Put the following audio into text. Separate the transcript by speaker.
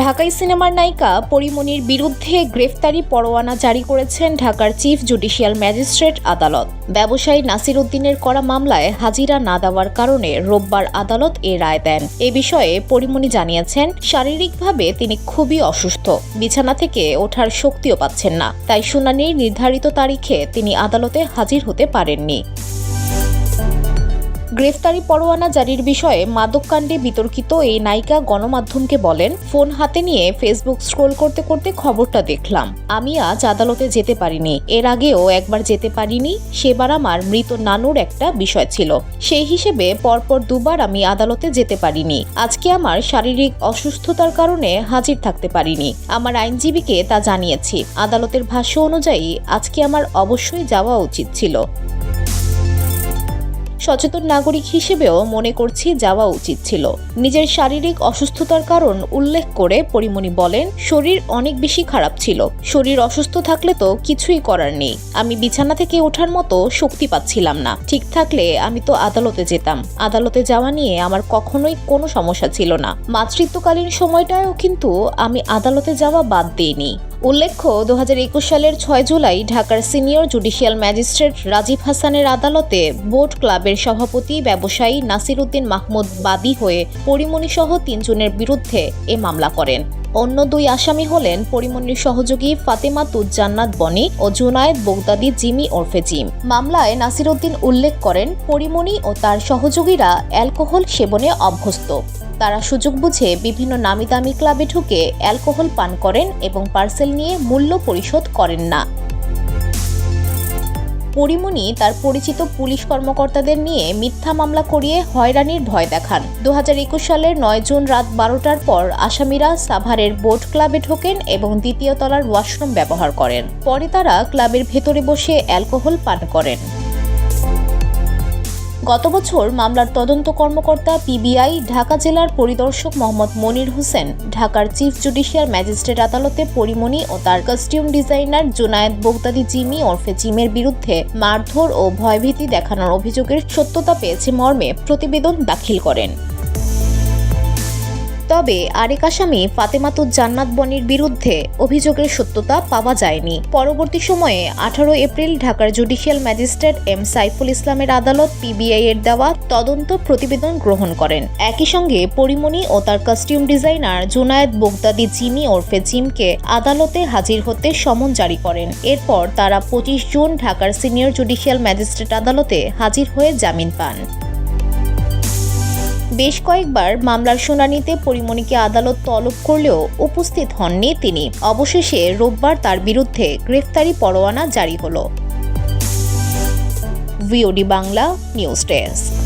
Speaker 1: ঢাকাই সিনেমার নায়িকা পরিমনির বিরুদ্ধে গ্রেফতারি পরোয়ানা জারি করেছেন ঢাকার চিফ জুডিশিয়াল ম্যাজিস্ট্রেট আদালত ব্যবসায়ী নাসির উদ্দিনের করা মামলায় হাজিরা না দেওয়ার কারণে রোববার আদালত এ রায় দেন এ বিষয়ে পরিমনি জানিয়েছেন শারীরিকভাবে তিনি খুবই অসুস্থ বিছানা থেকে ওঠার শক্তিও পাচ্ছেন না তাই শুনানির নির্ধারিত তারিখে তিনি আদালতে হাজির হতে পারেননি গ্রেফতারি পরোয়ানা জারির বিষয়ে মাদককাণ্ডে বিতর্কিত এই নায়িকা গণমাধ্যমকে বলেন ফোন হাতে নিয়ে ফেসবুক স্ক্রোল করতে করতে খবরটা দেখলাম আমি আজ আদালতে যেতে পারিনি এর আগেও একবার যেতে পারিনি সেবার আমার মৃত নানুর একটা বিষয় ছিল সেই হিসেবে পরপর দুবার আমি আদালতে যেতে পারিনি আজকে আমার শারীরিক অসুস্থতার কারণে হাজির থাকতে পারিনি আমার আইনজীবীকে তা জানিয়েছি আদালতের ভাষ্য অনুযায়ী আজকে আমার অবশ্যই যাওয়া উচিত ছিল সচেতন নাগরিক হিসেবেও মনে করছি যাওয়া উচিত ছিল নিজের শারীরিক অসুস্থতার কারণ উল্লেখ করে পরিমণি বলেন শরীর অনেক বেশি খারাপ ছিল শরীর অসুস্থ থাকলে তো কিছুই করার নেই আমি বিছানা থেকে ওঠার মতো শক্তি পাচ্ছিলাম না ঠিক থাকলে আমি তো আদালতে যেতাম আদালতে যাওয়া নিয়ে আমার কখনোই কোনো সমস্যা ছিল না মাতৃত্বকালীন সময়টায়ও কিন্তু আমি আদালতে যাওয়া বাদ দিইনি উল্লেখ্য দু সালের ছয় জুলাই ঢাকার সিনিয়র জুডিশিয়াল ম্যাজিস্ট্রেট রাজীব হাসানের আদালতে বোট ক্লাবের সভাপতি ব্যবসায়ী নাসির উদ্দিন মাহমুদ বাদী হয়ে পরিমণিসহ তিনজনের বিরুদ্ধে এ মামলা করেন অন্য দুই আসামি হলেন পরিমনির সহযোগী ফাতেমা তুজ্জান্নাত বনি ও জুনায়েদ বগদাদি জিমি ওরফে জিম মামলায় উদ্দিন উল্লেখ করেন পরিমণি ও তার সহযোগীরা অ্যালকোহল সেবনে অভ্যস্ত তারা সুযোগ বুঝে বিভিন্ন নামি দামি ক্লাবে ঢুকে অ্যালকোহল পান করেন এবং পার্সেল নিয়ে মূল্য পরিশোধ করেন না পরিমণি তার পরিচিত পুলিশ কর্মকর্তাদের নিয়ে মিথ্যা মামলা করিয়ে হয়রানির ভয় দেখান দু সালের নয় জুন রাত বারোটার পর আসামিরা সাভারের বোট ক্লাবে ঢোকেন এবং দ্বিতীয় তলার ওয়াশরুম ব্যবহার করেন পরে তারা ক্লাবের ভেতরে বসে অ্যালকোহল পান করেন গত বছর মামলার তদন্ত কর্মকর্তা পিবিআই ঢাকা জেলার পরিদর্শক মোহাম্মদ মনির হোসেন ঢাকার চিফ জুডিশিয়াল ম্যাজিস্ট্রেট আদালতে পরিমণি ও তার costume designer Junaid Baghdadi Jimmy ওরফে জিমের বিরুদ্ধে মারধর ও ভয়ভীতি দেখানোর অভিযোগের সত্যতা পেয়েছে মর্মে প্রতিবেদন দাখিল করেন তবে আরেক আসামি ফাতেমাতুজ জান্নাত বনির বিরুদ্ধে অভিযোগের সত্যতা পাওয়া যায়নি পরবর্তী সময়ে আঠারো এপ্রিল ঢাকার জুডিশিয়াল ম্যাজিস্ট্রেট এম সাইফুল ইসলামের আদালত পিবিআই এর দেওয়া তদন্ত প্রতিবেদন গ্রহণ করেন একই সঙ্গে পরিমণি ও তার costume designer Junaid Baghdadi Jimmy ওরফে জিমকে আদালতে হাজির হতে সমন জারি করেন এরপর তারা পঁচিশ জুন ঢাকার সিনিয়র জুডিশিয়াল ম্যাজিস্ট্রেট আদালতে হাজির হয়ে জামিন পান বেশ কয়েকবার মামলার শুনানিতে পরিমণিকে আদালত তলব করলেও উপস্থিত হননি তিনি অবশেষে রোববার তার বিরুদ্ধে গ্রেফতারি পরোয়ানা জারি হলো
Speaker 2: ভিওডি বাংলা নিউজ ডেস্ক